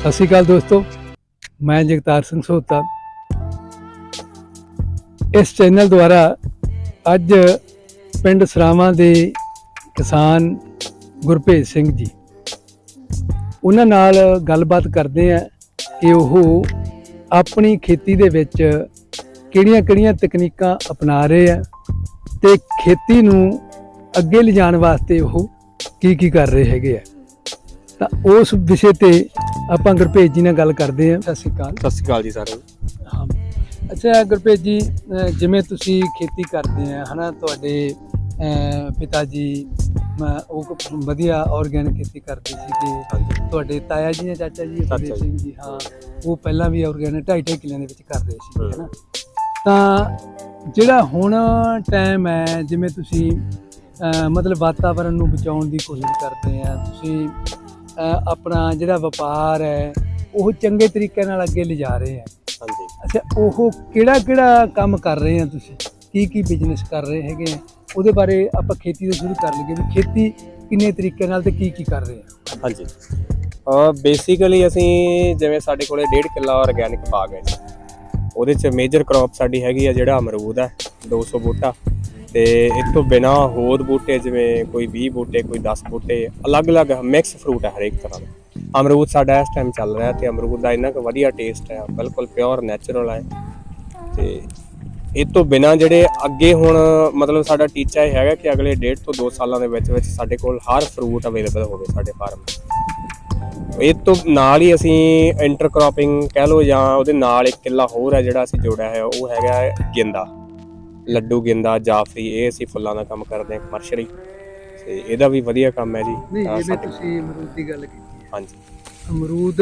ਸਤਿ ਸ਼੍ਰੀ ਅਕਾਲ ਦੋਸਤੋ, ਮੈਂ ਜਗਤਾਰ ਸਿੰਘ ਸੋਤਾ। ਇਸ ਚੈਨਲ ਦੁਆਰਾ ਅੱਜ ਪਿੰਡ ਸਰਾਵਾਂ ਦੇ ਕਿਸਾਨ ਗੁਰਭੇਜ ਸਿੰਘ ਜੀ, ਉਹਨਾਂ ਨਾਲ ਗੱਲਬਾਤ ਕਰਦੇ ਆ ਕਿ ਉਹ ਆਪਣੀ ਖੇਤੀ ਦੇ ਵਿੱਚ ਕਿਹੜੀਆਂ-ਕਿਹੜੀਆਂ ਤਕਨੀਕਾਂ ਅਪਣਾ ਰਹੇ ਆ ਤੇ ਖੇਤੀ ਨੂੰ ਅੱਗੇ ਲਿਜਾਣ ਵਾਸਤੇ ਉਹ ਕੀ ਕੀ ਕਰ ਰਹੇ ਹੈਗੇ ਆ। ਤਾਂ ਉਸ ਵਿਸ਼ੇ ਤੇ ਆਪਾਂ ਗੁਰਭੇਜ ਜੀ ਨਾਲ ਗੱਲ ਕਰਦੇ ਹਾਂ। ਸਤਿ ਸ਼੍ਰੀ ਅਕਾਲ। ਸਤਿ ਸ਼੍ਰੀ ਅਕਾਲ ਜੀ ਸਾਰਿਆਂ ਨੂੰ। ਹਾਂ। ਅੱਛਾ ਗੁਰਭੇਜ ਜੀ ਜਿਵੇਂ ਤੁਸੀਂ ਖੇਤੀ ਕਰਦੇ ਆ ਹਨਾ ਤੁਹਾਡੇ ਪਿਤਾ ਜੀ ਉਹ ਵਧੀਆ ਆਰਗੈਨਿਕ ਖੇਤੀ ਕਰਦੇ ਸੀ ਤੇ ਹਾਂਜੀ। ਤੁਹਾਡੇ ਤਾਇਆ ਜੀ ਨੇ ਚਾਚਾ ਜੀ ਜੀ। ਸਿੰਘ ਜੀ ਹਾਂ ਉਹ ਪਹਿਲਾਂ ਵੀ ਆਰਗੈਨਿਕ ਢਾਈ ਢਾਈ ਕਿੱਲਿਆਂ ਦੇ ਵਿੱਚ ਕਰਦੇ ਸੀ। ਹਨਾ। ਤਾਂ ਜਿਹੜਾ ਹੁਣ ਟਾਈਮ ਹੈ ਜਿਵੇਂ ਤੁਸੀਂ ਮਤਲਬ ਵਾਤਾਵਰਣ ਨੂੰ ਬਚਾਉਣ ਦੀ ਕੋਸ਼ਿਸ਼ ਕਰਦੇ ਆ ਤੁਸੀਂ ਆਪਣਾ ਜਿਹੜਾ ਵਪਾਰ ਹੈ ਉਹ ਚੰਗੇ ਤਰੀਕੇ ਨਾਲ ਅੱਗੇ ਲਿਜਾ ਰਹੇ ਆ ਹਾਂਜੀ। ਅੱਛਾ ਉਹ ਕਿਹੜਾ ਕਿਹੜਾ ਕੰਮ ਕਰ ਰਹੇ ਆ ਤੁਸੀਂ? ਕੀ ਕੀ ਬਿਜ਼ਨਸ ਕਰ ਰਹੇ ਹੈਗੇ ਆ ਉਹਦੇ ਬਾਰੇ ਆਪਾਂ ਖੇਤੀ ਤੋਂ ਸ਼ੁਰੂ ਕਰ ਲਈਏ ਵੀ ਖੇਤੀ ਕਿੰਨੇ ਤਰੀਕੇ ਨਾਲ ਤੇ ਕੀ ਕੀ ਕਰ ਰਹੇ ਆ ਹਾਂਜੀ। ਅ ਬੇਸਿਕਲੀ ਅਸੀਂ ਜਿਵੇਂ ਸਾਡੇ ਕੋਲੇ 1.5 ਕਿੱਲਾ ਆਰਗੈਨਿਕ ਬਾਗ ਹੈ ਉਹਦੇ ਚ ਮੇਜਰ ਕ੍ਰੌਪ ਸਾਡੀ ਹੈਗੀ ਆ ਜਿਹੜਾ ਅਮਰੂਦ ਹੈ 200 ਬੂਟਾ। ਤੇ ਇਸ ਤੋਂ ਬਿਨਾ ਹੋਰ ਬੂਟੇ ਜਿਵੇਂ ਕੋਈ 20 ਬੂਟੇ, ਕੋਈ 10 ਬੂਟੇ, ਅਲੱਗ-ਅਲੱਗ ਮਿਕਸ ਫਰੂਟ ਹੈ ਹਰੇਕ ਤਰ੍ਹਾਂ ਦਾ। ਅਮਰੂਦ ਸਾਡਾ ਇਸ ਟਾਈਮ ਚੱਲ ਰਿਹਾ ਤੇ ਅਮਰੂਦ ਦਾ ਇੰਨਾ ਕੁ ਵਧੀਆ ਟੇਸਟ ਹੈ ਬਿਲਕੁਲ ਪਿਓਰ ਨੈਚੁਰਲ ਹੈ ਤੇ ਇਹ ਤੋਂ ਬਿਨਾ ਜਿਹੜੇ ਅੱਗੇ ਹੁਣ ਮਤਲਬ ਸਾਡਾ ਟੀਚਾ ਇਹ ਹੈਗਾ ਕਿ ਅਗਲੇ 1.5 ਤੋਂ 2 ਸਾਲਾਂ ਦੇ ਵਿੱਚ ਵਿੱਚ ਸਾਡੇ ਕੋਲ ਹਰ ਫਰੂਟ ਅਵੇਲੇਬਲ ਹੋਵੇ ਸਾਡੇ ਫਾਰਮ ਇਹ ਤੋਂ ਨਾਲ ਹੀ ਅਸੀਂ ਇੰਟਰਕ੍ਰੋਪਿੰਗ ਕਹਿ ਲਓ ਜਾਂ ਉਹਦੇ ਨਾਲ ਇੱਕ ਕਿੱਲਾ ਹੋਰ ਹੈ ਜਿਹੜਾ ਅਸੀਂ ਜੋੜਿਆ ਹੈ ਉਹ ਹੈਗਾ ਗੇਂਦਾ। ਲੱਡੂ ਗੇਂਦਾ ਜਾਫਰੀ ਇਹ ਅਸੀਂ ਫੁੱਲਾਂ ਦਾ ਕੰਮ ਕਰਦੇ ਹਾਂ ਕਮਰਸ਼ੀਅਲੀ ਤੇ ਇਹਦਾ ਵੀ ਵਧੀਆ ਕੰਮ ਹੈ ਜੀ। ਨਹੀਂ ਤਾਂ ਜਿਵੇਂ ਸਾਡੇ- ਤੁਸੀਂ ਅਮਰੂਦ ਦੀ ਗੱਲ ਕੀਤੀ ਹੈ। ਹਾਂਜੀ। ਅਮਰੂਦ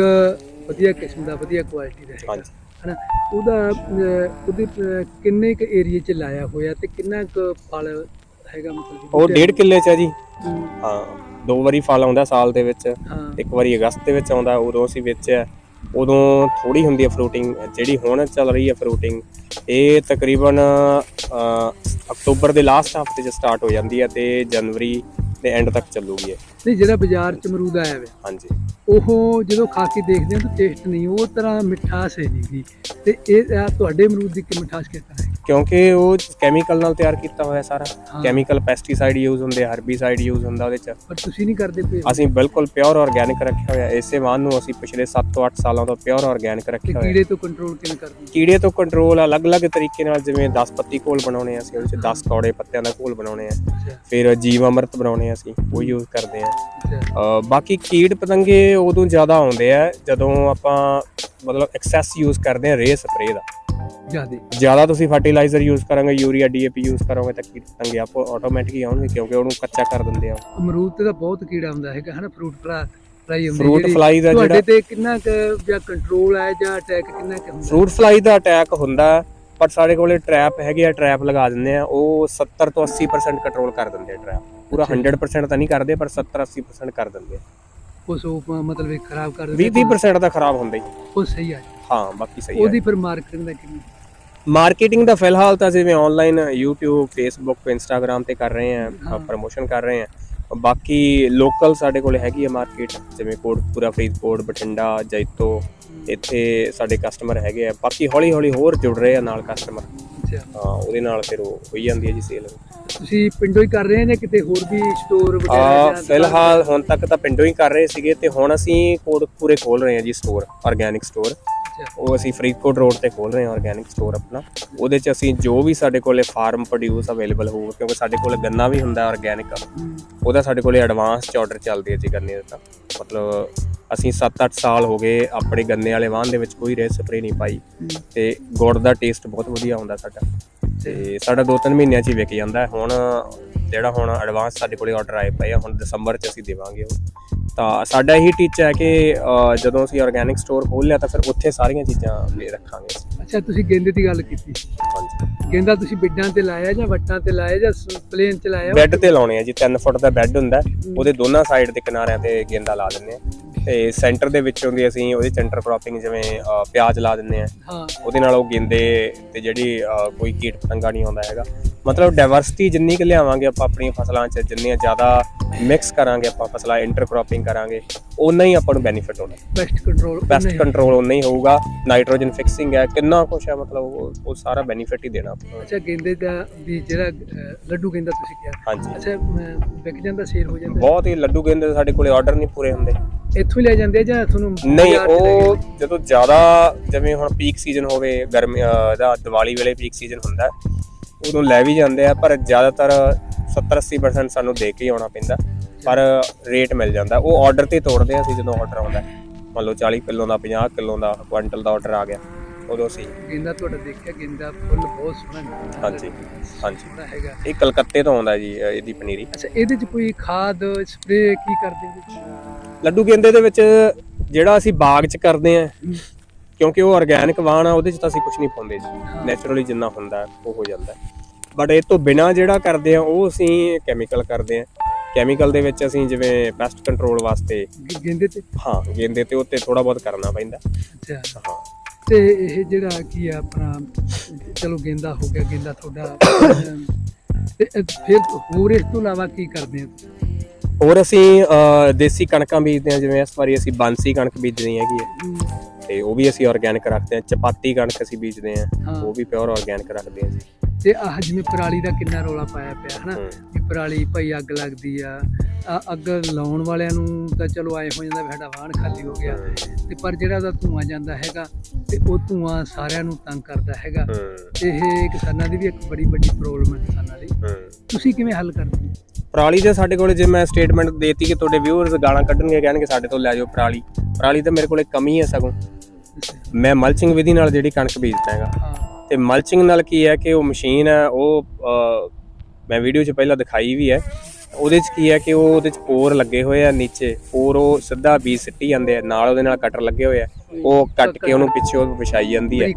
ਵਧੀਆ ਕਿਸਮ ਦਾ ਵਧੀਆ ਕੁਆਲਿਟੀ ਦਾ ਹੈਗਾ। ਹਾਂਜੀ। ਹਨਾ ਉਹਦਾ ਅਹ, ਉਹਦੇ ਅਹ, ਕਿੰਨੇ ਕੁ ਏਰੀਏ 'ਚ ਲਾਇਆ ਹੋਇਆ ਤੇ ਕਿੰਨਾ ਕੁ ਫਲ ਹੈਗਾ ਮਤਲਬ ਕਿ ਉਹ ਬੂਟਿਆਂ ਡੇਢ ਕਿੱਲੇ ਚ ਹੈ ਜੀ। ਹਮ, ਹਾਂ ਦੋ ਵਾਰੀ ਫਲ ਆਉਂਦਾ ਸਾਲ ਦੇ ਵਿੱਚ ਹਾਂ। ਇੱਕ ਵਾਰੀ ਅਗਸਤ ਦੇ ਵਿੱਚ ਆਉਂਦਾ ਉਦੋਂ ਅਸੀਂ ਵੇਚਿਆ। ਉਦੋਂ ਥੋੜੀ ਹੁੰਦੀ ਹੈ ਫਰੂਟਿੰਗ, ਜਿਹੜੀ ਹੁਣ ਚੱਲ ਰਹੀ ਹੈ ਫਰੂਟਿੰਗ, ਇਹ ਤਕਰੀਬਨ ਅਕਤੂਬਰ ਦੇ ਲਾਸਟ ਹਫ਼ਤੇ 'ਚ ਸਟਾਰਟ ਹੋ ਜਾਂਦੀ ਹੈ ਤੇ ਜਨਵਰੀ ਦੇ ਐਂਡ ਤੱਕ ਚੱਲੂਗੀ ਇਹ। ਨਹੀਂ ਜਿਹੜਾ ਬਾਜ਼ਾਰ 'ਚ ਅਮਰੂਦ ਆਇਆ ਹੋਇਆ। ਹਾਂਜੀ। ਉਹ ਜਦੋਂ ਖਾ ਕੇ ਦੇਖਦੇ ਹਾਂ ਤਾਂ ਟੇਸਟ ਨਹੀਂ ਉਹ ਤਰ੍ਹਾਂ ਮਿਠਾਸ ਹੈ ਨਹੀਂ ਤੇ ਇਹ ਤੁਹਾਡੇ ਅਮਰੂਦ ਦੀ ਕਿ ਮਿਠਾਸ ਤਰ੍ਹਾਂ ਹੈ? ਕਿਉਂਕਿ ਉਹ ਕੈਮੀਕਲ ਨਾਲ ਤਿਆਰ ਕੀਤਾ ਹੋਇਆ ਸਾਰਾ। ਕੈਮੀਕਲ ਪੈਸਟੀਸਾਈਡ ਯੂਜ਼ ਹੁੰਦੇ ਹਰਬੀਸਾਈਡ ਯੂਜ਼ ਹੁੰਦਾ ਉਹਦੇ 'ਚ। ਪਰ ਤੁਸੀਂ ਨਹੀਂ ਕਰਦੇ ਪਏ ਅਸੀਂ ਬਿਲਕੁਲ ਪਿਓਰ ਆਰਗੈਨਿਕ ਰੱਖਿਆ ਹੋਇਆ ਇਸੇ ਵਾਹਨ ਨੂੰ ਅਸੀਂ ਪਿਛਲੇ 7 ਤੋਂ 8 ਸਾਲਾਂ ਤੋਂ ਪਿਓਰ ਆਰਗੈਨਿਕ ਤੇ ਰੱਖਿਆ ਹੋਇਆ। ਕੀੜੇ ਤੋਂ ਕੰਟਰੋਲ ਕਿਵੇਂ ਕਰਦੇ ਕੀੜੇ ਤੋਂ ਕੰਟਰੋਲ ਅਲੱਗ-ਅਲੱਗ ਤਰੀਕੇ ਨਾਲ ਜਿਵੇਂ 10 ਪੱਤੀ ਘੋਲ ਬਣਾਉਣੇ ਆ ਅਸੀਂ ਉਹਦੇ 'ਚ 10 ਕੌੜੇ ਪੱਤਿਆਂ ਦਾ ਘੋਲ ਬਣਾਉਣੇ ਆ। ਫਿਰ ਜੀਵ ਅੰਮ੍ਰਿਤ ਬਣਾਉਣੇ ਆ ਅਸੀਂ ਉਹ ਯੂਜ਼ ਕਰਦੇ ਆ। ਬਾਕੀ ਕੀੜ ਪਤੰਗੇ ਉਦੋਂ ਜ਼ਿਆਦਾ ਆਉਂਦੇ ਆ ਜਦੋਂ ਆਪਾਂ ਮਤਲਬ ਐਕਸੈਸ ਯੂਜ਼ ਕਰਦੇ ਆ ਰੇ ਸਪਰੇ ਦਾ। ਜਿਆਦੇ। ਜ਼ਿਆਦਾ ਤੁਸੀਂ ਫਰਟੀਲਾਈਜ਼ਰ ਯੂਜ਼ ਕਰਾਂਗੇ ਯੂਰੀਆ ਡੀਏਪੀ ਯੂਜ਼ ਕਰੋਗੇ ਤਾਂ ਕੀੜ ਪਤੰਗੇ ਆਪੋ ਆਟੋਮੈਟਿਕ ਹੀ ਆਉਣਗੇ ਕਿਉਂਕਿ ਉਹਨੂੰ ਕੱਚਾ ਕਰ ਦਿੰਦੇ ਆ ਅਮਰੂਦ ਤੇ ਤਾਂ ਬਹੁਤ ਕੀੜਾ ਹੁੰਦਾ ਹੈਗਾ ਹਨਾ? ਫਰੂਟ ਫਲਾ ਫਲਾਈ ਹੁੰਦੀ ਫਰੂਟ ਫਲਾਈ ਦਾ ਤੁਹਾਡੇ ਜਿਹੜਾ ਤੇ ਕਿੰਨਾ ਕੁ ਜਾਂ ਕੰਟਰੋਲ ਹੈ ਜਾਂ ਅਟੈਕ ਕਿੰਨਾ ਕੁ ਹੁੰਦਾ? ਫਰੂਟ ਫਲਾਈ ਦਾ ਅਟੈਕ ਹੁੰਦਾ ਪਰ ਸਾਡੇ ਕੋਲੇ ਟ੍ਰੈਪ ਹੈਗੇ ਆ ਟ੍ਰੈਪ ਲਗਾ ਦਿੰਦੇ ਆ ਉਹ 70 ਤੋਂ 80% ਕੰਟਰੋਲ ਕਰ ਦਿੰਦੇ ਆ ਟ੍ਰੈਪ ਪੂਰਾ 100% ਤਾਂ ਨਹੀਂ ਕਰਦੇ ਪਰ 70 80% ਕਰ ਦਿੰਦੇ ਆ। ਉਸ ਮਤਲਬ ਇਹ ਖਰਾਬ ਕਰ ਦਿੰਦੇ 20 30% ਤਾਂ ਖਰਾਬ ਹੁੰਦਾ ਹੀ। ਉਹ ਸਹੀ ਆ ਹਾਂ ਬਾਕੀ ਸਹੀ ਹੈ ਉਹਦੀ ਫਿਰ ਮਾਰਕੀਟਿੰਗ ਦਾ ਕਿੰਨੀ ਮਾਰਕੀਟਿੰਗ ਦਾ ਫਿਲਹਾਲ ਤਾਂ ਜਿਵੇਂ ਆਨਲਾਈਨ YouTube Facebook Instagram ਤੇ ਕਰ ਰਹੇ। ਆ ਪ੍ਰੋਮੋਸ਼ਨ ਕਰ ਰਹੇ ਆ। ਬਾਕੀ ਲੋਕਲ ਸਾਡੇ ਕੋਲੇ ਹੈਗੀ ਆ ਮਾਰਕੀਟ ਜਿਵੇਂ ਕੋਟਪੂਰਾ ਫਰੀਦਕੋਟ ਬਠਿੰਡਾ ਜੈਤੋ ਇੱਥੇ ਸਾਡੇ ਕਸਟਮਰ ਹੈਗੇ ਆ। ਬਾਕੀ ਹੌਲੀ ਹੌਲੀ ਹੋਰ ਜੁੜ ਰਹੇ ਆ ਨਾਲ ਕਸਟਮਰ ਅੱਛਾ। ਹਾਂ ਉਹਦੇ ਨਾਲ ਫਿਰ ਉਹ ਹੋਈ ਜਾਂਦੀ ਹੈ ਜੀ ਸੇਲ ਤੁਸੀਂ ਪਿੰਡੋਂ ਹੀ ਕਰ ਰਹੇ ਹੋ ਜਾਂ ਕਿਤੇ ਹੋਰ ਵੀ ਸਟੋਰ ਵਗੈਰਾ ਆ ਜਾਂ ਫਿਲਹਾਲ ਹੁਣ ਤੱਕ ਤਾਂ ਪਿੰਡੋਂ ਹੀ ਕਰ ਰਹੇ ਸੀਗੇ ਤੇ ਹੁਣ ਅਸੀਂ ਕੋਟਪੂਰੇ ਖੋਲ ਰਹੇ ਹਾਂ ਜੀ ਸਟੋਰ ਆਰਗੈਨਿਕ ਸਟੋਰ ਉਹ ਅਸੀਂ ਫਰੀਦਕੋਟ ਰੋਡ ਤੇ ਖੋਲ ਰਹੇ ਹਾਂ ਆਰਗੈਨਿਕ ਸਟੋਰ ਆਪਣਾ। ਉਹਦੇ 'ਚ ਅਸੀਂ ਜੋ ਵੀ ਸਾਡੇ ਕੋਲੇ ਫਾਰਮ ਪ੍ਰੋਡਿਊਸ ਅਵੇਲੇਬਲ ਹੋਊ ਕਿਉਂਕਿ ਸਾਡੇ ਕੋਲੇ ਗੰਨਾ ਵੀ ਹੁੰਦਾ ਆਰਗੈਨਿਕ ਉਹਦਾ ਸਾਡੇ ਕੋਲੇ ਐਡਵਾਂਸ ਚ ਆਰਡਰ ਚੱਲਦੀ ਹੈ ਜੀ ਗੰਨੇ ਦਾ ਮਤਲਬ ਅਸੀਂ 7-8 ਸਾਲ ਹੋ ਗਏ ਆਪਣੇ ਗੰਨੇ ਵਾਲੇ ਵਾਹਨ ਦੇ ਵਿੱਚ ਕੋਈ ਰੇ ਸਪਰੇ ਨਹੀਂ ਪਾਈ। ਤੇ ਗੁੜ ਦਾ ਟੇਸਟ ਬਹੁਤ ਵਧੀਆ ਹੁੰਦਾ ਸਾਡਾ। ਤੇ ਸਾਡਾ 2-3 ਮਹੀਨਿਆਂ 'ਚ ਹੀ ਵਿਕ ਜਾਂਦਾ ਹੈ। ਹੁਣ ਜਿਹੜਾ ਹੁਣ ਐਡਵਾਂਸ ਸਾਡੇ ਕੋਲੇ ਆਰਡਰ ਆਏ ਪਏ ਆ ਹੁਣ ਦਸੰਬਰ 'ਚ ਅਸੀਂ ਦੇਵਾਂਗੇ ਉਹ। ਤਾਂ ਸਾਡਾ ਇਹੀ ਟੀਚਾ ਹੈ ਕਿ ਜਦੋਂ ਅਸੀਂ ਆਰਗੈਨਿਕ ਸਟੋਰ ਖੋਲ ਲਿਆ ਤਾਂ ਫਿਰ ਉੱਥੇ ਸਾਰੀਆਂ ਚੀਜ਼ਾਂ ਲੈ ਰੱਖਾਂਗੇ। ਅੱਛਾ ਤੁਸੀਂ ਗੇਂਦੇ ਦੀ ਗੱਲ ਕੀਤੀ। ਹਾਂਜੀ। ਗੇਂਦਾ ਤੁਸੀਂ ਬਿੱਡਾਂ ਤੇ ਲਾਇਆ ਜਾਂ ਵੱਟਾਂ ਤੇ ਲਾਇਆ ਜਾਂ ਪਲੇਨ ਚ ਲਾਇਆ? ਬੈੱਡ ਤੇ ਲਾਉਣੇ ਆ ਜੀ 3 ਫੁੱਟ ਦਾ ਬੈੱਡ ਹੁੰਦਾ। ਉਹਦੇ ਦੋਨਾਂ ਸਾਈਡ ਦੇ ਕਿਨਾਰਿਆਂ ਤੇ ਗੇਂਦਾ ਲਾ ਦਿੰਦੇ ਆ। ਤੇ ਸੈਂਟਰ ਦੇ ਵਿੱਚੋਂ ਦੀ ਅਸੀਂ ਉਹਦੀ ਸੈਂਟਰ ਕ੍ਰੋਪਿੰਗ ਜਿਵੇਂ ਅ, ਪਿਆਜ਼ ਲਾ ਦਿੰਦੇ ਆ ਹਾਂ। ਉਹਦੇ ਨਾਲ ਉਹ ਗੇਂਦੇ ਤੇ ਜਿਹੜੀ ਅ, ਕੋਈ ਕੀਟ ਪਤੰਗਾ ਨਹੀਂ ਆਉਂਦਾ ਹੈਗਾ। ਮਤਲਬ ਡਾਈਵਰਸਿਟੀ ਜਿੰਨੀ ਕਿ ਲਿਆਵਾਂਗੇ ਆਪਾਂ ਆਪਣੀਆਂ ਫਸਲਾਂ 'ਚ ਜਿੰਨੀਆਂ ਜ਼ਿਆਦਾ ਮਿਕਸ ਕਰਾਂਗੇ ਆਪਾਂ ਫਸਲਾਂ ਇੰਟਰਕ੍ਰੋਪਿੰਗ ਕਰਾਂਗੇ। ਉਨਾ ਹੀ ਆਪਾਂ ਨੂੰ ਬੈਨੀਫਿਟ ਹੋਣਾ। ਬੈਸਟ ਕੰਟਰੋਲ ਬੈਸਟ ਕੰਟਰੋਲ ਉਨਾ ਹੀ ਹੋਊਗਾ। ਨਾਈਟ੍ਰੋਜਨ ਫਿਕਸਿੰਗ ਹੈ ਕਿੰਨਾ ਕੁਛ ਹੈ ਮਤਲਬ ਉਹ ਉਹ ਸਾਰਾ ਬੈਨੀਫਿਟ ਹੀ ਦੇਣਾ ਆਪਾਂ ਨੂੰ। ਅੱਛਾ ਗੇਂਦੇ ਦਾ ਵੀ ਜਿਹੜਾ ਅਹ, ਲੱਡੂ ਗੇਂਦਾ ਤੁਸੀਂ ਕਿਹਾ। ਹਾਂਜੀ। ਅੱਛਾ ਵਿਕ ਜਾਂਦਾ ਸੇਲ ਹੋ ਜਾਂਦਾ। ਬਹੁਤ ਹੀ ਲੱਡੂ ਕਹਿੰਦੇ ਸਾਡੇ ਕੋਲੇ ਆਰਡਰ ਨਹੀਂ ਪੂਰੇ ਹੁੰਦੇ। ਇੱਥੋਂ ਹੀ ਲੈ ਜਾਂਦੇ ਆ ਜਾਂ ਤੁਹਾਨੂੰ ਨਹੀਂ ਬਾਜ਼ਾਰ 'ਚ ਲੈ ਕੇ ਉਹ ਜਦੋਂ ਜ਼ਿਆਦਾ ਜਿਵੇਂ ਹੁਣ ਪੀਕ ਸੀਜ਼ਨ ਹੋਵੇ ਗਰਮੀ ਅਹ, ਇਹਦਾ ਦੀਵਾਲੀ ਵੇਲੇ ਪੀਕ ਸੀਜ਼ਨ ਹੁੰਦਾ ਹੈ, ਉਦੋਂ ਲੈ ਵੀ ਜਾਂਦੇ ਆ ਪਰ ਜ਼ਿਆਦਾਤਰ 70-80% ਸਾਨੂੰ ਦੇ ਕੇ ਹੀ ਆਉਣਾ ਪੈਂਦਾ। ਪਰ ਰੇਟ ਮਿਲ ਜਾਂਦਾ। ਉਹ ਆਰਡਰ ਤੇ ਤੋੜਦੇ ਆ ਅਸੀਂ ਜਦੋਂ ਆਰਡਰ ਆਉਂਦਾ। ਮੰਨ ਲਓ 40 ਕਿਲੋ ਦਾ 50 ਕਿਲੋ ਦਾ ਕੁਆਂਟਲ ਦਾ ਆਰਡਰ ਆ ਗਿਆ। ਉਦੋਂ ਅਸੀਂ ਗੇਂਦਾ ਤੁਹਾਡਾ ਦੇਖਿਆ ਗੇਂਦਾ ਫੁੱਲ ਬਹੁਤ ਸੋਹਣਾ। ਹਾਂਜੀ ਹਾਂਜੀ। ਹੈਗਾ। ਇਹ ਕਲਕੱਤੇ ਤੋਂ ਆਉਂਦਾ ਜੀ ਇਹਦੀ ਪਨੀਰੀ। ਅੱਛਾ ਇਹਦੇ ਚ ਕੋਈ ਖਾਦ ਸਪਰੇ ਕੀ ਕਰਦੇ ਹੋ ਲੱਡੂ ਗੇਂਦੇ ਦੇ ਵਿੱਚ ਜਿਹੜਾ ਅਸੀਂ ਬਾਗ 'ਚ ਕਰਦੇ ਆ ਕਿਉਂਕਿ ਉਹ ਆਰਗੈਨਿਕ ਵਾਣ ਆ ਉਹਦੇ 'ਚ ਤਾਂ ਅਸੀਂ ਕੁਝ ਨਹੀਂ ਪਾਉਂਦੇ ਜੀ। ਨੇਚਰਲੀ ਜਿੰਨਾ ਹੁੰਦਾ ਉਹ ਹੋ ਜਾਂਦਾ। ਬਟ ਇਹ ਤੋਂ ਬਿਨਾ ਜਿਹੜਾ ਕਰਦੇ ਆ ਉਹ ਅਸੀਂ ਕੈਮੀਕਲ ਕਰਦੇ ਆ ਕੈਮੀਕਲ ਦੇ ਵਿੱਚ ਅਸੀਂ ਜਿਵੇਂ ਪੈਸਟ ਕੰਟਰੋਲ ਵਾਸਤੇ ਗੇ- ਗੇਂਦੇ ਤੇ? ਹਾਂ ਗੇਂਦੇ ਤੇ ਉੱਤੇ ਥੋੜਾ ਬਹੁਤ ਕਰਨਾ ਪੈਂਦਾ। ਅੱਛਾ। ਹਾਂ। ਤੇ ਇਹ ਜਿਹੜਾ ਕੀ ਆ ਆਪਣਾ ਚਲੋ ਗੇਂਦਾ ਹੋ ਗਿਆ ਗੇਂਦਾ ਤੁਹਾਡਾ ਅਮ, ਤੇ ਇਹ ਫਿਰ ਹੋਰ ਇਸ ਤੋਂ ਇਲਾਵਾ ਕੀ ਕਰਦੇ ਆ ਹੋਰ ਅਸੀਂ ਅਹ, ਦੇਸੀ ਕਣਕਾਂ ਬੀਜਦੇ ਆ ਜਿਵੇਂ ਇਸ ਵਾਰੀ ਅਸੀਂ ਬਾਂਸੀ ਕਣਕ ਬੀਜਣੀ ਹੈਗੀ ਹੈ। ਤੇ ਉਹ ਵੀ ਅਸੀਂ ਆਰਗੈਨਿਕ ਰੱਖਦੇ ਆ ਚਪਾਤੀ ਕਣਕ ਅਸੀਂ ਬੀਜਦੇ ਹਾਂ। ਉਹ ਵੀ ਪਿਓਰ ਆਰਗੈਨਿਕ ਰੱਖਦੇ ਆ ਜੀ। ਤੇ ਆਹ ਜਿਵੇਂ ਪਰਾਲੀ ਦਾ ਕਿੰਨਾ ਰੋਲਾ ਪਾਇਆ ਪਿਆ ਹਨਾ? ਹਮ। ਪਰਾਲੀ ਭਾਈ ਅੱਗ ਲੱਗਦੀ ਆ। ਅੱਗ ਲਾਉਣ ਵਾਲਿਆਂ ਨੂੰ ਤਾਂ ਚਲੋ ਆਏ ਹੋ ਜਾਂਦਾ ਸਾਡਾ ਵਾਹਣ ਖਾਲੀ ਹੋ ਗਿਆ। ਤੇ ਪਰ ਜਿਹੜਾ ਉਹਦਾ ਧੂਆਂ ਜਾਂਦਾ ਹੈਗਾ ਤੇ ਉਹ ਧੂਆਂ ਸਾਰਿਆਂ ਨੂੰ ਤੰਗ ਕਰਦਾ ਹੈਗਾ। ਇਹ ਕਿਸਾਨਾਂ ਦੀ ਵੀ ਇੱਕ ਬੜੀ ਵੱਡੀ ਪ੍ਰੋਬਲਮ ਹੈ ਕਿਸਾਨਾਂ ਦੀ। ਤੁਸੀਂ ਕਿਵੇਂ ਹੱਲ ਕਰਦੇ ਹੋ? ਪਰਾਲੀ ਦੇ ਸਾਡੇ ਕੋਲੇ ਜੇ ਮੈਂ ਸਟੇਟਮੈਂਟ ਦੇਤੀ ਕਿ ਤੁਹਾਡੇ ਵਿਊਅਰਸ ਗਾਲਾਂ ਕੱਢਣਗੇ ਕਹਿਣਗੇ ਸਾਡੇ ਤੋਂ ਲੈ ਜਾਓ ਪਰਾਲੀ। ਪਰਾਲੀ ਤਾਂ ਮੇਰੇ ਕੋਲੇ ਕਮੀ ਹੈ ਸਗੋਂ। ਮੈਂ ਮਲਚਿੰਗ ਵਿਧੀ ਨਾਲ ਜਿਹੜੀ ਕਣਕ ਬੀਜਦਾ ਹੈਗਾ। ਤੇ ਮਲਚਿੰਗ ਨਾਲ ਕੀ ਹੈ ਕਿ ਉਹ ਮਸ਼ੀਨ ਹੈ ਉਹ ਮੈਂ ਵੀਡੀਓ 'ਚ ਪਹਿਲਾਂ ਦਿਖਾਈ ਵੀ ਹੈ। ਉਹਦੇ 'ਚ ਕੀ ਹੈ ਕਿ ਉਹ ਉਹਦੇ 'ਚ ਪੋਰ ਲੱਗੇ ਹੋਏ ਆ ਨੀਚੇ। ਪੋਰ ਉਹ ਸਿੱਧਾ ਬੀਜ ਸਿੱਟੀ ਜਾਂਦੇ ਆ। ਨਾਲ ਉਹਦੇ ਨਾਲ ਕਟਰ ਲੱਗੇ ਹੋਏ ਆ। ਉਹ ਕੱਟ ਕੇ ਉਹਨੂੰ ਪਿੱਛੇ ਉਹ ਵਿਛਾਈ ਜਾਂਦੀ ਹੈ।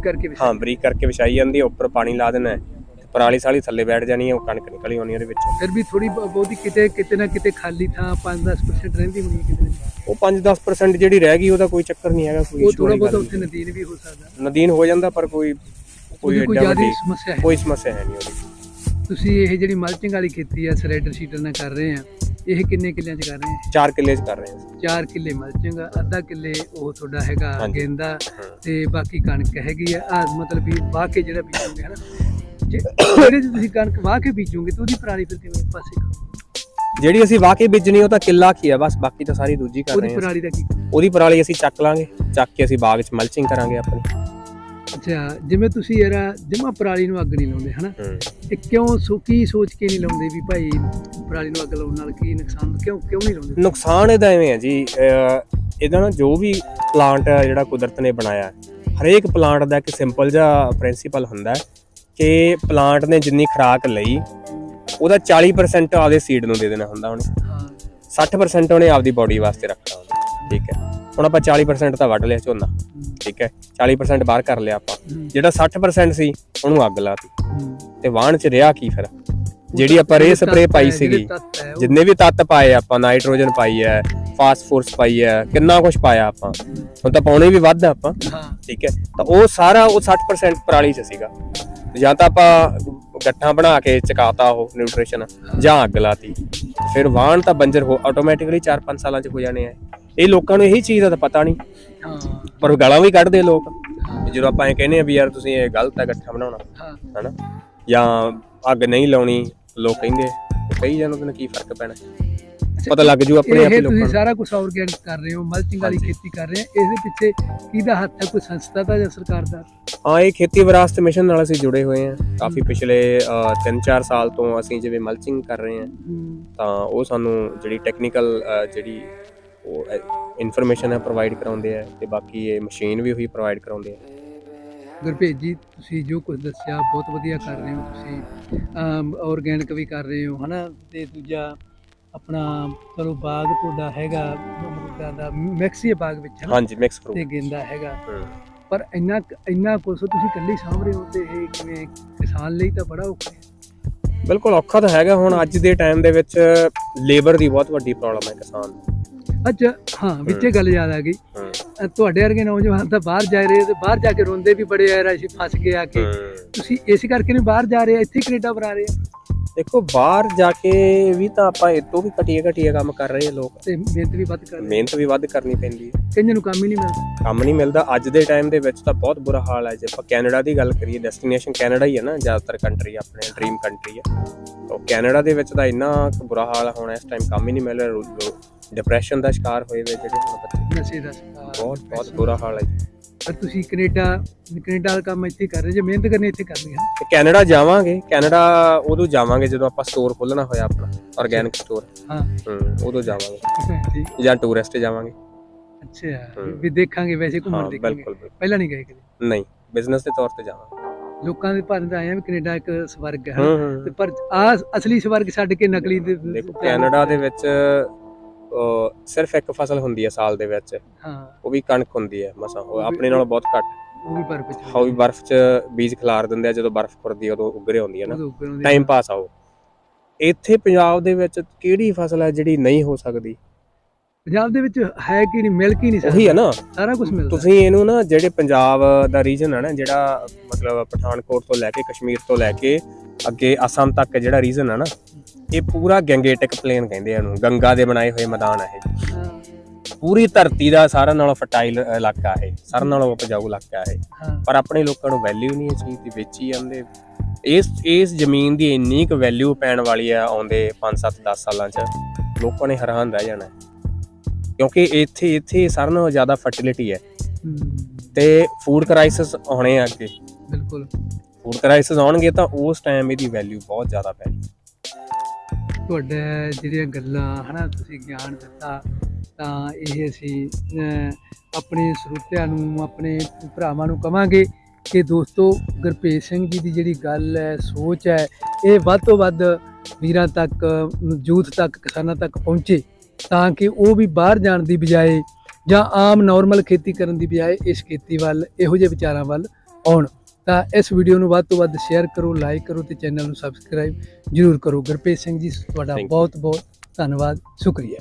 ਹਾਂ ਬਰੀਕ ਕਰਕੇ ਵਿਛਾਈ ਜਾਂਦੀ ਹੈ। ਉੱਪਰ ਪਾਣੀ ਲਾ ਦੇਣਾ ਹੈ। ਪਰਾਲੀ ਸਾਲੀ ਥੱਲੇ ਬੈਠ ਜਾਣੀ ਹੈ। ਉਹ ਕਣਕ ਨਿਕਲੀ ਆਉਣੀ ਉਹਦੇ ਵਿੱਚੋਂ। ਫਿਰ ਵੀ ਥੋੜੀ ਬਹੁਤੀ ਕਿਤੇ ਕਿਤੇ ਨਾ ਕਿਤੇ ਖਾਲੀ ਥਾਂ 5-10% ਰਹਿੰਦੀ ਹੋਣੀ ਕਿਤੇ। ਉਹ 5-10% ਜਿਹੜੀ ਰਹਿ ਗਈ ਉਹਦਾ ਕੋਈ ਚੱਕਰ ਨਹੀਂ ਹੈਗਾ ਕੋਈ ਉਹ ਥੋੜਾ ਬਹੁਤ ਉੱਥੇ ਨਦੀਨ ਵੀ ਹੋ ਸਕਦਾ। ਨਦੀਨ ਹੋ ਜਾਂਦਾ ਪਰ ਕੋਈ ਕੋਈ ਹੈ। ਕੋਈ ਸਮੱਸਿਆ ਹੈ ਨਹੀਂ ਉਹਦੀ। ਤੁਸੀਂ ਇਹ ਜਿਹੜੀ ਮਲਚਿੰਗ ਵਾਲੀ ਖੇਤੀ ਆ ਸਲਾਈਡਰ ਸ਼ੀਟਰ ਨਾਲ ਕਰ ਰਹੇ ਆ ਇਹ ਕਿੰਨੇ ਕਿੱਲਿਆਂ 'ਚ ਕਰ ਰਹੇ ਆ 4 ਕਿੱਲੇ 'ਚ ਕਰ ਰਹੇ ਹਾਂ 4 ਕਿੱਲੇ ਮਲਚਿੰਗ ਆ, ਅੱਧਾ ਕਿੱਲੇ ਉਹ ਤੁਹਾਡਾ ਹੈਗਾ। ਗੇਂਦਾ। ਤੇ ਬਾਕੀ ਕਣਕ ਹੈਗੀ ਆ ਆ ਮਤਲਬ ਵੀ ਵਾਹ ਕੇ ਜਿਹੜਾ ਬੀਜੋਗੇ ਹਨਾ ਜਿਹੜੇ ਤੁਸੀਂ ਕਣਕ ਵਾਹ ਕੇ ਬੀਜੋਗੇ ਤਾਂ ਉਹਦੀ ਪਰਾਲੀ ਫਿਰ ਕਿਵੇਂ ਪਾਸੇ? ਜਿਹੜੀ ਅਸੀਂ ਵਾਕਈ ਬੀਜਣੀ ਉਹ ਤਾਂ ਕਿੱਲਾ ਕੀ ਆ ਬਸ ਬਾਕੀ ਤਾਂ ਸਾਰੀ ਦੂਜੀ ਕਰ ਉਹਦੀ ਰਹੇ ਹਾਂ ਪਰਾਲੀ ਦਾ ਕੀ ਉਹਦੀ ਪਰਾਲੀ ਅਸੀਂ ਚੱਕ ਲਾਂਗੇ ਚੱਕ ਕੇ ਅਸੀਂ ਬਾਗ 'ਚ ਮਲਚਿੰਗ ਕਰਾਂਗੇ ਆਪਣੀ ਅੱਛਾ ਜਿਵੇਂ ਤੁਸੀਂ ਯਾਰ ਜਮਾ ਪਰਾਲੀ ਨੂੰ ਅੱਗ ਨਹੀਂ ਲਾਉਂਦੇ ਹਨਾ? ਇਹ ਕਿਉਂ ਸੋ ਕੀ ਸੋਚ ਕੇ ਨਹੀਂ ਲਾਉਂਦੇ ਵੀ ਭਾਈ ਪਰਾਲੀ ਨੂੰ ਅੱਗ ਲਾਉਣ ਨਾਲ ਕੀ ਨੁਕਸਾਨ ਕਿਉਂ ਕਿਉਂ ਨਹੀਂ ਲਾਉਂਦੇ? ਨੁਕਸਾਨ ਇਹਦਾ ਐਵੇਂ ਹੈ ਜੀ ਇਹਦਾ ਨਾ ਜੋ ਵੀ ਪਲਾਂਟ ਜਿਹੜਾ ਕੁਦਰਤ ਨੇ ਬਣਾਇਆ ਹਰੇਕ ਪਲਾਂਟ ਦਾ ਇੱਕ ਸਿੰਪਲ ਜਿਹਾ ਪ੍ਰਿੰਸੀਪਲ ਹੁੰਦਾ ਹੈ ਕਿ ਪਲਾਂਟ ਨੇ ਜਿੰਨੀ ਖੁਰਾਕ ਲਈ ਉਹਦਾ 40% ਆਪਦੇ ਸੀਡ ਨੂੰ ਦੇ ਦੇਣਾ ਹੁੰਦਾ ਉਹਨੇ। ਹਾਂ। 60% ਉਹਨੇ ਆਪਦੀ ਬਾਡੀ ਵਾਸਤੇ ਰੱਖਣਾ ਹੁੰਦਾ ਠੀਕ ਹੈ। ਹੁਣ ਆਪਾਂ 40% ਤਾਂ ਵੱਢ ਲਿਆ ਝੋਨਾ ਠੀਕ ਹੈ? 40% ਬਾਹਰ ਕਰ ਲਿਆ ਆਪਾਂ। ਜਿਹੜਾ 60% ਸੀ ਉਹਨੂੰ ਅੱਗ ਲਾਤੀ। ਤੇ ਵਾਹਣ ਚ ਰਿਹਾ ਕੀ ਫਿਰ ਜਿਹੜੀ ਆਪਾਂ ਰੇ ਸਪਰੇ ਪਾਈ ਸੀਗੀ ਜਿੰਨੇ ਵੀ ਤੱਤ ਪਾਏ ਆਪਾਂ ਨਾਈਟ੍ਰੋਜਨ ਪਾਈ ਹੈ ਫਾਸਫੋਰਸ ਪਾਈ ਹੈ ਕਿੰਨਾ ਕੁਝ ਪਾਇਆ ਆਪਾਂ। ਹੁਣ ਤਾਂ ਪਾਉਣੇ ਵੀ ਵੱਧ ਆ ਆਪਾਂ ਠੀਕ ਹੈ? ਤਾਂ ਉਹ ਸਾਰਾ ਉਹ 60% ਪਰਾਲੀ ਚ ਸੀਗਾ। ਜਾਂ ਤਾਂ ਆਪਾਂ ਗੱਠਾਂ ਬਣਾ ਕੇ ਚਕਾਤਾ ਉਹ ਨਿਊਟ੍ਰੀਸ਼ਨ ਜਾਂ ਅੱਗ ਲਾਤੀ। ਫਿਰ ਵਾਹਣ ਤਾਂ ਬੰਜਰ ਹੋ ਆਟੋਮੈਟਿਕਲੀ 4-5 ਸਾਲਾਂ ਚ ਹੋ ਜਾਣੇ ਆ। ਇਹ ਲੋਕਾਂ ਨੂੰ ਇਹੀ ਚੀਜ਼ ਦਾ ਤਾਂ ਪਤਾ ਨਹੀਂ। ਹਾਂ। ਪਰ ਗਾਲਾਂ ਵੀ ਕੱਢਦੇ ਲੋਕ। ਜਦੋਂ ਆਪਾਂ ਇਹ ਕਹਿੰਦੇ ਆ ਵੀ ਯਾਰ ਤੁਸੀਂ ਇਹ ਗਲਤ ਹੈ ਗੱਠਾ ਬਣਾਉਣਾ। ਹਾਂ। ਹਨਾ? ਜਾਂ ਅੱਗ ਨਹੀਂ ਲਾਉਣੀ ਲੋਕ ਕਹਿੰਦੇ ਆ। ਕਈ ਜਾਨ ਉਹਦੇ ਨਾਲ ਕੀ ਫ਼ਰਕ ਪੈਣਾ? ਪਤਾ ਲੱਗ ਜੂ ਆਪਣੇ ਆਪ ਲੋਕਾਂ ਤੁਸੀਂ ਨੂੰ। ਸਾਰਾ ਕੁਝ ਆਰਗੈਨਿਕ ਕਰ ਰਹੇ ਹੋ ਮਲਚਿੰਗ ਵਾਲੀ। ਖੇਤੀ ਕਰ ਰਹੇ ਹੋ ਇਹਦੇ ਪਿੱਛੇ ਕਿਹਦਾ ਹੱਥ ਹੈ ਕੋਈ ਸੰਸਥਾ ਦਾ ਜਾਂ ਸਰਕਾਰ ਦਾ? ਹਾਂ ਇਹ ਖੇਤੀ ਵਿਰਾਸਤ ਮਿਸ਼ਨ ਨਾਲ ਅਸੀਂ ਜੁੜੇ ਹੋਏ ਹਾਂ। ਕਾਫੀ ਪਿਛਲੇ 3-4 ਸਾਲ ਤੋਂ ਅਸੀਂ ਜਿਵੇਂ ਮਲਚਿੰਗ ਕਰ ਰਹੇ ਹਾਂ। ਹਮ, ਤਾਂ ਉਹ ਸਾਨੂੰ ਜਿਹੜੀ ਟੈਕਨੀਕਲ ਜਿਹੜੀ ਉਹ ਇਨਫੋਰਮੇਸ਼ਨ ਹੈ ਪ੍ਰੋਵਾਈਡ ਕਰਾਉਂਦੇ ਆ ਤੇ ਬਾਕੀ ਇਹ ਮਸ਼ੀਨ ਵੀ ਉਹੀ ਪ੍ਰੋਵਾਈਡ ਕਰਾਉਂਦੇ ਆ। ਗੁਰਭੇਜ ਜੀ ਤੁਸੀਂ ਜੋ ਕੁਝ ਦੱਸਿਆ ਬਹੁਤ ਵਧੀਆ ਕਰ ਰਹੇ ਹੋ ਤੁਸੀਂ। ਆਰਗੈਨਿਕ ਵੀ ਕਰ ਰਹੇ ਹੋ ਹਨਾ? ਤੇ ਦੂਜਾ ਆਪਣਾ ਚਲੋ ਬਾਗ ਤੁਹਾਡਾ ਹੈਗਾ ਅਮਰੂਦਾਂ ਦਾ ਮਿਕਸ ਹੀ ਬਾਗ ਵਿੱਚ ਹਾਂਜੀ ਮਿਕਸ ਤੇ ਫਰੂਟ ਗੇਂਦਾ ਹੈਗਾ। ਪਰ ਇੰਨਾ ਇੰਨਾ ਕੁਛ ਤੁਸੀਂ ਇਕੱਲੇ ਸਾਂਭ ਰਹੇ ਹੋ ਤੇ ਇਹ ਕਿਵੇਂ ਕਿਸਾਨ ਲਈ ਤਾਂ ਬੜਾ ਔਖਾ ਹੈ। ਬਿਲਕੁਲ ਔਖਾ ਤਾਂ ਹੈਗਾ ਹੁਣ ਅੱਜ ਦੇ ਟਾਈਮ ਦੇ ਵਿੱਚ ਲੇਬਰ ਦੀ ਬਹੁਤ ਵੱਡੀ ਪ੍ਰੋਬਲਮ ਹੈ ਕਿਸਾਨ ਨੂੰ। ਅੱਛਾ ਹਾਂ ਵਿੱਚੇ ਗੱਲ ਯਾਦ ਆ ਗਈ। ਅ, ਤੁਹਾਡੇ ਵਰਗੇ ਨੌਜਵਾਨ ਤਾਂ ਬਾਹਰ ਜਾ ਰਹੇ ਤੇ ਬਾਹਰ ਜਾ ਕੇ ਰੋਂਦੇ ਵੀ ਬੜੇ ਆ ਅਸੀਂ ਫਸ ਗਏ ਆ ਕੇ। ਤੁਸੀਂ ਇਸ ਕਰਕੇ ਨਹੀਂ ਬਾਹਰ ਜਾ ਰਹੇ ਇੱਥੇ ਕੈਨੇਡਾ ਬਣਾ ਰਹੇ ਆ। ਦੇਖੋ ਬਾਹਰ ਜਾ ਕੇ ਵੀ ਤਾਂ ਆਪਾਂ ਇਤੋਂ ਵੀ ਘਟੀਆ ਘਟੀਆ ਕੰਮ ਕਰ ਰਹੇ ਆ ਲੋਕ। ਤੇ ਮਿਹਨਤ ਵੀ ਵੱਧ ਕਰਦੇ ਮਿਹਨਤ ਵੀ ਵੱਧ ਕਰਨੀ ਪੈਂਦੀ ਹੈ। ਕਈਆਂ ਨੂੰ ਕੰਮ ਹੀ ਨਹੀਂ ਮਿਲਦਾ। ਕੰਮ ਨਹੀਂ ਮਿਲਦਾ। ਅੱਜ ਦੇ ਟਾਈਮ ਦੇ ਵਿੱਚ ਤਾਂ ਬਹੁਤ ਬੁਰਾ ਹਾਲ ਹੈ। ਜੇ ਆਪਾਂ ਕੈਨੇਡਾ ਦੀ ਗੱਲ ਕਰੀਏ ਡੈਸਟੀਨੇਸ਼ਨ ਕੈਨੇਡਾ ਹੀ ਹੈ ਨਾ ਜ਼ਿਆਦਾਤਰ ਕੰਟਰੀ ਆਪਣੇ ਡ੍ਰੀਮ ਕੰਟਰੀ ਹੈ ਤਾਂ ਕੈਨੇਡਾ ਦੇ ਵਿੱਚ ਤਾਂ ਇੰਨਾ ਬੁਰਾ ਹਾਲ ਹੁਣ ਇਸ ਟਾਈਮ ਕੰਮ ਹੀ ਨਹੀਂ ਮਿਲ ਰਿਹਾ। ਡਿਪਰੈਸ਼ਨ ਦਾ ਸ਼ਿਕਾਰ ਹੋਏ ਵੇ ਜਿਹੜੇ ਹੁਣ ਬੱਚੇ। ਨਸ਼ੇ ਦਾ ਸ਼ਿਕਾਰ, ਬਹੁਤ ਬਹੁਤ ਬੁਰਾ ਹਾਲ ਹੈ। ਪਰ ਤੁਸੀਂ ਕੈਨੇਡਾ ਕੈਨੇਡਾ ਦਾ ਕੰਮ ਇੱਥੇ ਕਰ ਰਹੇ ਜੇ ਮਿਹਨਤ ਕਰਨੀ ਇੱਥੇ ਕਰਨੀ ਹੈ। ਕੈਨੇਡਾ ਜਾਵਾਂਗੇ। ਕੈਨੇਡਾ ਉਦੋਂ ਜਾਵਾਂਗੇ ਜਦੋਂ ਆਪਾਂ ਸਟੋਰ ਖੋਲਣਾ ਹੋਇਆ ਆਪਣਾ ਆਰਗੈਨਿਕ ਸਟੋਰ ਹਾਂ। ਹੂੰ ਉਦੋਂ ਜਾਵਾਂਗੇ। ਠੀਕ। ਜਾਂ ਟੂਰਿਸਟ ਜਾਵਾਂਗੇ। ਅੱਛਾ। ਵੀ ਦੇਖਾਂਗੇ ਵੈਸੇ ਹਾਂ ਘੁੰਮਣ ਦੇਖਾਂਗੇ। ਬਿਲਕੁਲ ਬਿਲਕੁਲ। ਪਹਿਲਾਂ ਨਹੀਂ ਗਏ ਕਦੇ? ਨਹੀਂ ਬਿਜ਼ਨਸ ਦੇ ਤੌਰ ਤੇ ਜਾਵਾਂਗੇ। ਲੋਕਾਂ ਦੇ ਭਾਰਤ ਆਏ ਆ ਵੀ ਕੈਨੇਡਾ ਇੱਕ ਸਵਰਗ ਹੈ ਹੂੰ ਤੇ ਪਰ ਆ ਅਸਲੀ ਸਵਰਗ ਛੱਡ ਕੇ ਨਕਲੀ ਦੇ ਦੇਖੋ ਕੈਨੇਡਾ ਦੇ ਵਿੱਚ ਅਹ, ਸਿਰਫ ਇੱਕ ਫਸਲ ਹੁੰਦੀ ਹੈ ਸਾਲ ਦੇ ਵਿੱਚ। ਹਾਂ। ਉਹ ਵੀ ਕਣਕ ਹੁੰਦੀ ਹੈ ਮਸਾਂ। ਉਹ ਆਪਣੇ ਨਾਲੋਂ ਬਹੁਤ ਘੱਟ। ਉਹ ਵੀ ਬਰਫ਼ ਚ ਉਹ ਵੀ ਬਰਫ਼ 'ਚ ਬੀਜ ਖਿਲਾਰ ਦਿੰਦੇ ਆ ਜਦੋਂ ਬਰਫ਼ ਖੁਰਦੀ ਆ ਉਦੋਂ ਉੱਗਰੇ ਹੁੰਦੀ ਹੈ ਨਾ। ਉਦੋਂ ਉੱਪਰ ਉਹਦੀ- ਟਾਈਮ ਪਾਸ ਆਓ ਇੱਥੇ ਪੰਜਾਬ ਦੇ ਵਿੱਚ ਕਿਹੜੀ ਫਸਲ ਹੈ ਜਿਹੜੀ ਨਹੀਂ ਹੋ ਸਕਦੀ? ਪੰਜਾਬ ਦੇ ਵਿੱਚ ਹੈ ਕਿ ਨਹੀਂ ਮਿਲ ਕੀ ਨਹੀਂ ਉਹੀ ਹੈ ਨਾ। ਸਾਰਾ ਕੁਝ ਮਿਲਦਾ। ਤੁਸੀਂ ਇਹਨੂੰ ਨਾ ਜਿਹੜੇ ਪੰਜਾਬ ਦਾ ਰੀਜਨ ਹੈ ਨਾ ਜਿਹੜਾ ਮਤਲਬ ਪਠਾਨਕੋਟ ਤੋਂ ਲੈ ਕੇ ਕਸ਼ਮੀਰ ਤੋਂ ਲੈ ਕੇ ਅੱਗੇ ਅਸਮ ਤੱਕ ਜਿਹੜਾ ਰੀਜਨ ਹੈ ਨਾ ਇਹ ਪੂਰਾ ਗੰਗੇਟਿਕ ਪਲੇਨ ਕਹਿੰਦੇ ਆ ਇਹਨੂੰ। ਗੰਗਾ ਦੇ ਬਣਾਏ ਹੋਏ ਮੈਦਾਨ ਹੈ ਇਹ। ਹਾਂ, ਪੂਰੀ ਧਰਤੀ ਦਾ ਸਾਰਿਆਂ ਨਾਲੋਂ ਫਰਟਾਈਲ ਇਲਾਕਾ ਹੈ ਸਾਰਿਆਂ ਨਾਲੋਂ ਉਪਜਾਊ ਇਲਾਕਾ ਹੈ। ਪਰ ਆਪਣੇ ਲੋਕਾਂ ਨੂੰ ਵੈਲਿਊ ਨਹੀਂ ਇਸ ਚੀਜ਼ ਦੀ ਵੇਚੀ ਜਾਂਦੇ। ਇਸ ਇਸ ਜ਼ਮੀਨ ਦੀ ਇੰਨੀ ਕੁ ਵੈਲਿਊ ਪੈਣ ਵਾਲੀ ਆ ਆਉਂਦੇ 5 7 10 ਸਾਲਾਂ 'ਚ ਲੋਕਾਂ ਨੇ ਹੈਰਾਨ ਰਹਿ ਜਾਣਾ। ਕਿਉਂਕਿ ਇੱਥੇ ਇੱਥੇ ਸਾਰਿਆਂ ਨਾਲੋਂ ਜ਼ਿਆਦਾ ਫਰਟੀਲਿਟੀ ਹੈ। ਤੇ ਫੂਡ ਕ੍ਰਾਈਸਿਸ ਆਉਣੇ ਆ ਅੱਗੇ। ਬਿਲਕੁਲ। ਫੂਡ ਕ੍ਰਾਈਸਿਸ ਆਉਣਗੇ ਤਾਂ ਉਸ ਟਾਈਮ ਇਹਦੀ ਵੈਲਿਊ ਬਹੁਤ ਜ਼ਿਆਦਾ ਪੈਣੀ। ਤੁਹਾਡੇ ਜਿਹੜੀਆਂ ਗੱਲਾਂ ਹਨਾ ਤੁਸੀਂ ਗਿਆਨ ਦਿੱਤਾ ਤਾਂ ਇਹ ਅਸੀਂ ਆਪਣੇ ਸਰੋਤਿਆਂ ਨੂੰ ਆਪਣੇ ਭਰਾਵਾਂ ਨੂੰ ਕਵਾਂਗੇ ਕਿ ਦੋਸਤੋ ਗੁਰਪ੍ਰੀਤ ਸਿੰਘ ਜੀ ਦੀ ਜਿਹੜੀ ਗੱਲ ਹੈ ਸੋਚ ਹੈ ਇਹ ਵੱਧ ਤੋਂ ਵੱਧ ਵੀਰਾਂ ਤੱਕ ਯੂਥ ਤੱਕ ਕਿਸਾਨਾਂ ਤੱਕ ਪਹੁੰਚੇ ਤਾਂ ਕਿ ਉਹ ਵੀ ਬਾਹਰ ਜਾਣ ਦੀ ਬਜਾਏ ਜਾਂ ਆਮ ਨਾਰਮਲ ਖੇਤੀ ਕਰਨ ਦੀ ਬਜਾਏ ਇਸ ਖੇਤੀ ਵੱਲ ਇਹੋ ਜਿਹੇ ਵਿਚਾਰਾਂ ਵੱਲ ਆਉਣ। ਤਾਂ ਇਸ ਵੀਡੀਓ ਨੂੰ ਵੱਧ ਤੋਂ ਵੱਧ ਸ਼ੇਅਰ ਕਰੋ ਲਾਈਕ ਕਰੋ ਤੇ ਚੈਨਲ ਨੂੰ ਸਬਸਕ੍ਰਾਈਬ ਜਰੂਰ ਕਰੋ। ਗੁਰਪ੍ਰੀਤ ਸਿੰਘ ਜੀ ਤੁਹਾਡਾ. ਬਹੁਤ ਬਹੁਤ ਧੰਨਵਾਦ ਸ਼ੁਕਰੀਆ।